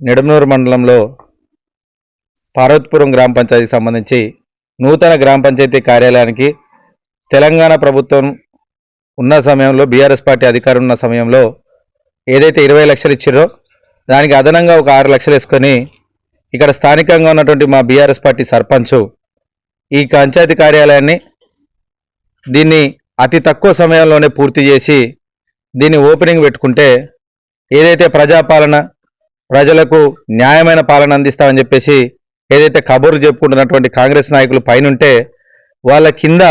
నిడమనూరు మండలంలో పార్వతీపురం గ్రామ పంచాయతీకి సంబంధించి నూతన గ్రామ పంచాయతీ కార్యాలయానికి తెలంగాణ ప్రభుత్వం ఉన్న సమయంలో బీఆర్ఎస్ పార్టీ అధికారం ఉన్న సమయంలో ఏదైతే ఇరవై లక్షలు ఇచ్చారో దానికి అదనంగా ఒక ఆరు లక్షలు వేసుకొని ఇక్కడ స్థానికంగా ఉన్నటువంటి మా బీఆర్ఎస్ పార్టీ సర్పంచ్ ఈ పంచాయతీ కార్యాలయాన్ని దీన్ని అతి తక్కువ సమయంలోనే పూర్తి చేసి దీన్ని ఓపెనింగ్ పెట్టుకుంటే ఏదైతే ప్రజాపాలన ప్రజలకు న్యాయమైన పాలన అందిస్తామని చెప్పేసి ఏదైతే కబుర్లు చెప్పుకుంటున్నటువంటి కాంగ్రెస్ నాయకులు పైనుంటే వాళ్ళ కింద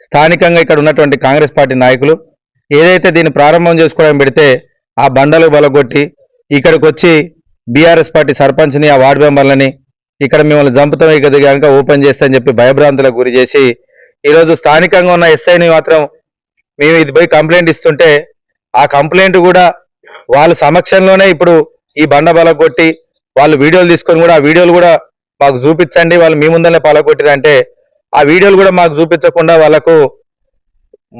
స్థానికంగా ఇక్కడ ఉన్నటువంటి కాంగ్రెస్ పార్టీ నాయకులు ఏదైతే దీన్ని ప్రారంభం చేసుకోవడం పెడితే ఆ బండలు బలగొట్టి ఇక్కడికి వచ్చి బీఆర్ఎస్ పార్టీ సర్పంచ్ని ఆ వార్డు మెంబర్లని ఇక్కడ మిమ్మల్ని చంపుతాం ఇక కనుక ఓపెన్ చేస్తా అని చెప్పి భయభ్రాంతులకు గురి చేసి ఈరోజు స్థానికంగా ఉన్న ఎస్ఐని మాత్రం మేము ఇది పోయి కంప్లైంట్ ఇస్తుంటే ఆ కంప్లైంట్ కూడా వాళ్ళ సమక్షంలోనే ఇప్పుడు ఈ బండ బలగొట్టి వాళ్ళు వీడియోలు తీసుకొని కూడా ఆ వీడియోలు కూడా మాకు చూపించండి వాళ్ళు మీ ముందరనే పలగొట్టిరంటే ఆ వీడియోలు కూడా మాకు చూపించకుండా వాళ్ళకు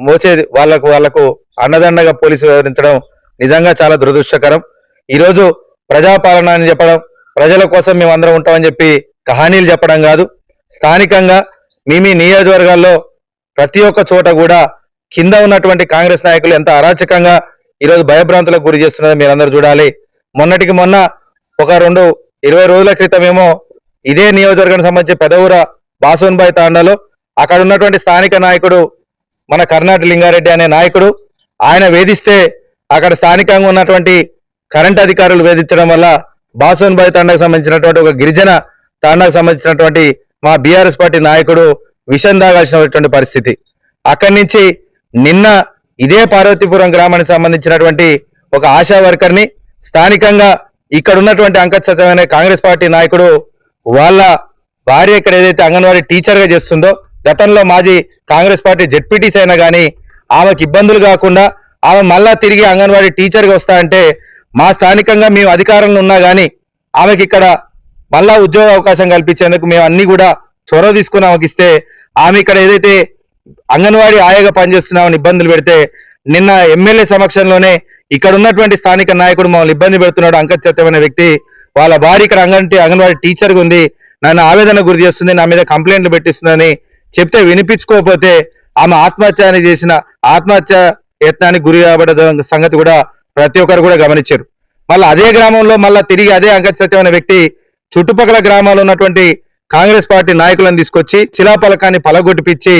మోసేది వాళ్ళకు వాళ్ళకు అండదండగా పోలీసు వివరించడం నిజంగా చాలా దురదృష్టకరం. ఈరోజు ప్రజాపాలన అని చెప్పడం ప్రజల కోసం మేము అందరం ఉంటామని చెప్పి కహానీలు చెప్పడం కాదు. స్థానికంగా మీ మీ నియోజకవర్గాల్లో ప్రతి ఒక్క చోట కూడా కింద ఉన్నటువంటి కాంగ్రెస్ నాయకులు ఎంత అరాచకంగా ఈరోజు భయభ్రాంతులకు గురి చేస్తున్నారో మీరందరూ చూడాలి. మొన్నటికి మొన్న ఒక రెండు ఇరవై రోజుల క్రితమేమో ఇదే నియోజకవర్గానికి సంబంధించి పెదవుర బాసోన్బాయ్ తాండాలో అక్కడ ఉన్నటువంటి స్థానిక నాయకుడు మన కర్ణాటక లింగారెడ్డి అనే నాయకుడు ఆయన వేధిస్తే అక్కడ స్థానికంగా ఉన్నటువంటి కరెంట్ అధికారులు వేధించడం వల్ల బాసోన్బాయ్ తాండాకు సంబంధించినటువంటి ఒక గిరిజన తాండాకు సంబంధించినటువంటి మా బీఆర్ఎస్ పార్టీ నాయకుడు విషం దాగాల్సినటువంటి పరిస్థితి. అక్కడి నుంచి నిన్న ఇదే పార్వతీపురం గ్రామానికి సంబంధించినటువంటి ఒక ఆశా వర్కర్ని స్థానికంగా ఇక్కడ ఉన్నటువంటి అంకత్ సత్యమైన అనే కాంగ్రెస్ పార్టీ నాయకుడు వాళ్ళ భార్య ఇక్కడ ఏదైతే అంగన్వాడీ టీచర్గా చేస్తుందో గతంలో మాజీ కాంగ్రెస్ పార్టీ జెడ్పీటీస్ అయినా కానీ ఆమెకి ఇబ్బందులు కాకుండా ఆమె మళ్ళా తిరిగి అంగన్వాడీ టీచర్గా వస్తా అంటే మా స్థానికంగా మేము అధికారంలో ఉన్నా కానీ ఆమెకి ఇక్కడ మళ్ళా ఉద్యోగ అవకాశం కల్పించేందుకు మేము అన్ని కూడా చొరవ తీసుకుని ఆమెకి ఇస్తే ఆమె ఇక్కడ ఏదైతే అంగన్వాడీ ఆయాగా పనిచేస్తున్నామని ఇబ్బందులు పెడితే నిన్న ఎమ్మెల్యే సమక్షంలోనే ఇక్కడ ఉన్నటువంటి స్థానిక నాయకుడు మమ్మల్ని ఇబ్బంది పెడుతున్నాడు అంకత్ సత్యం అనే వ్యక్తి. వాళ్ళ భార్య ఇక్కడ అంగన్టి అంగన్వాడీ టీచర్గా ఉంది. నన్ను ఆవేదన గురి చేస్తుంది నా మీద కంప్లైంట్లు పెట్టిస్తుందని చెప్తే వినిపించుకోకపోతే ఆమె ఆత్మహత్య అని చేసిన ఆత్మహత్య యత్నానికి గురి కాబడ్డ సంగతి కూడా ప్రతి ఒక్కరు కూడా గమనించారు. మళ్ళీ అదే గ్రామంలో మళ్ళా తిరిగి అదే అంకత్ సత్యం అనే వ్యక్తి చుట్టుపక్కల గ్రామాల్లో ఉన్నటువంటి కాంగ్రెస్ పార్టీ నాయకులను తీసుకొచ్చి శిలాపలకాన్ని పలగొట్టిపిచ్చి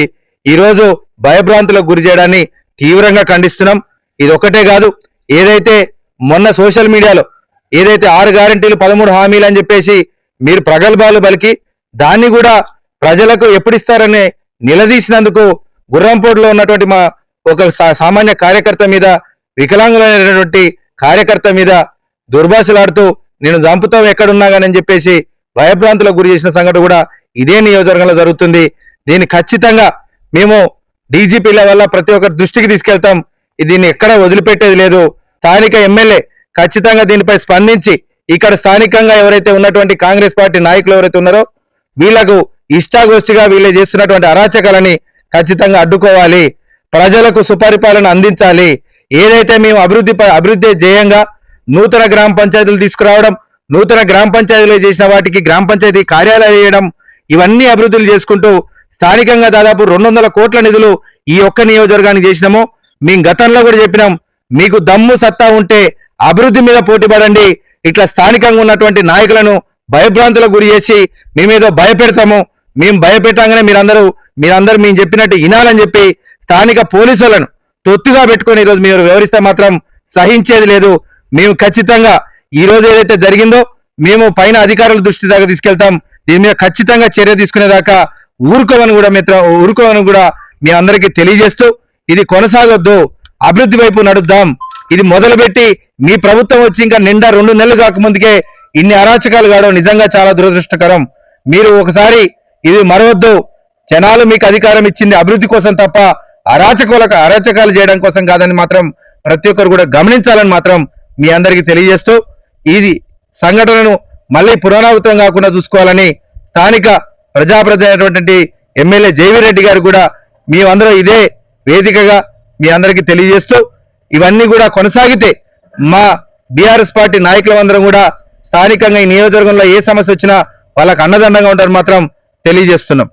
ఈ ఈరోజు భయభ్రాంతులకు గురి చేయడాన్ని తీవ్రంగా ఖండిస్తున్నాం. ఇది ఒకటే కాదు ఏదైతే మొన్న సోషల్ మీడియాలో ఏదైతే ఆరు గ్యారంటీలు పదమూడు హామీలు అని చెప్పేసి మీరు ప్రగల్భాలు పలికి దాన్ని కూడా ప్రజలకు ఎప్పుడిస్తారని నిలదీసినందుకు గుర్రంపోటులో ఉన్నటువంటి మా ఒక సా- సామాన్య కార్యకర్త మీద వికలాంగులైనటువంటి కార్యకర్త మీద దుర్భాషలాడుతూ నేను చంపుతాం ఎక్కడున్నా కానీ అని చెప్పేసి భయభ్రాంతులకు గురి చేసిన సంఘటన కూడా ఇదే నియోజకవర్గంలో జరుగుతుంది. దీన్ని ఖచ్చితంగా మేము డీజీపీల వల్ల ప్రతి ఒక్కరి దృష్టికి తీసుకెళ్తాం. దీన్ని ఎక్కడ వదిలిపెట్టేది లేదు. స్థానిక ఎమ్మెల్యే ఖచ్చితంగా దీనిపై స్పందించి ఇక్కడ స్థానికంగా ఎవరైతే ఉన్నటువంటి కాంగ్రెస్ పార్టీ నాయకులు ఎవరైతే ఉన్నారో వీళ్ళకు ఇష్టాగోష్ఠిగా వీళ్ళు చేస్తున్నటువంటి అరాచకాలని ఖచ్చితంగా అడ్డుకోవాలి. ప్రజలకు సుపరిపాలన అందించాలి. ఏదైతే మేము అభివృద్ధి ప- అభివృద్ధి ధ్యేయంగా నూతన గ్రామ పంచాయతీలు తీసుకురావడం నూతన గ్రామ పంచాయతీలు చేసిన వాటికి గ్రామ పంచాయతీ కార్యాలయం చేయడం ఇవన్నీ అభివృద్ధులు చేసుకుంటూ స్థానికంగా దాదాపు రెండు వందల కోట్ల నిధులు ఈ ఒక్క నియోజకవర్గానికి చేసినాము. మేము గతంలో కూడా చెప్పినాం మీకు దమ్ము సత్తా ఉంటే అభివృద్ధి మీద పోటీ పడండి ఇట్లా స్థానికంగా ఉన్నటువంటి నాయకులను భయభ్రాంతులకు గురి చేసి మేమేదో భయపెడతాము. మేము భయపెట్టంగానే మీరందరూ మీరందరూ మేము చెప్పినట్టు వినాలని చెప్పి స్థానిక పోలీసులను తొత్తుగా పెట్టుకొని ఈరోజు మీరు వివరిస్తే మాత్రం సహించేది లేదు. మేము ఖచ్చితంగా ఈరోజు ఏదైతే జరిగిందో మేము పైన అధికారుల దృష్టి దాకా తీసుకెళ్తాం. దీని మీద ఖచ్చితంగా చర్య తీసుకునేదాకా ఊరుకోవని కూడా మిత్ర ఊరుకోవని కూడా మీ అందరికీ తెలియజేస్తూ ఇది కొనసాగొద్దు. అభివృద్ధి వైపు నడుద్దాం. ఇది మొదలుపెట్టి మీ ప్రభుత్వం వచ్చి ఇంకా నిండా రెండు నెలలు కాకముందుకే ఇన్ని అరాచకాలు కావడం నిజంగా చాలా దురదృష్టకరం. మీరు ఒకసారి ఇది మరవద్దు. జనాలు మీకు అధికారం ఇచ్చింది అభివృద్ధి కోసం తప్ప అరాచకులకు అరాచకాలు చేయడం కోసం కాదని మాత్రం ప్రతి ఒక్కరు కూడా గమనించాలని మాత్రం మీ అందరికీ తెలియజేస్తూ ఇది సంఘటనను మళ్ళీ పునరావృతం కాకుండా చూసుకోవాలని స్థానిక ప్రజాప్రతి అయినటువంటి ఎమ్మెల్యే జేవిరెడ్డి గారు కూడా మేమందరం ఇదే వేదికగా మీ అందరికీ తెలియజేస్తూ ఇవన్నీ కూడా కొనసాగితే మా బీఆర్ఎస్ పార్టీ నాయకులందరం కూడా స్థానికంగా ఈ నియోజకవర్గంలో ఏ సమస్య వచ్చినా వాళ్ళకు అన్నదండంగా ఉంటారు మాత్రం తెలియజేస్తున్నాం.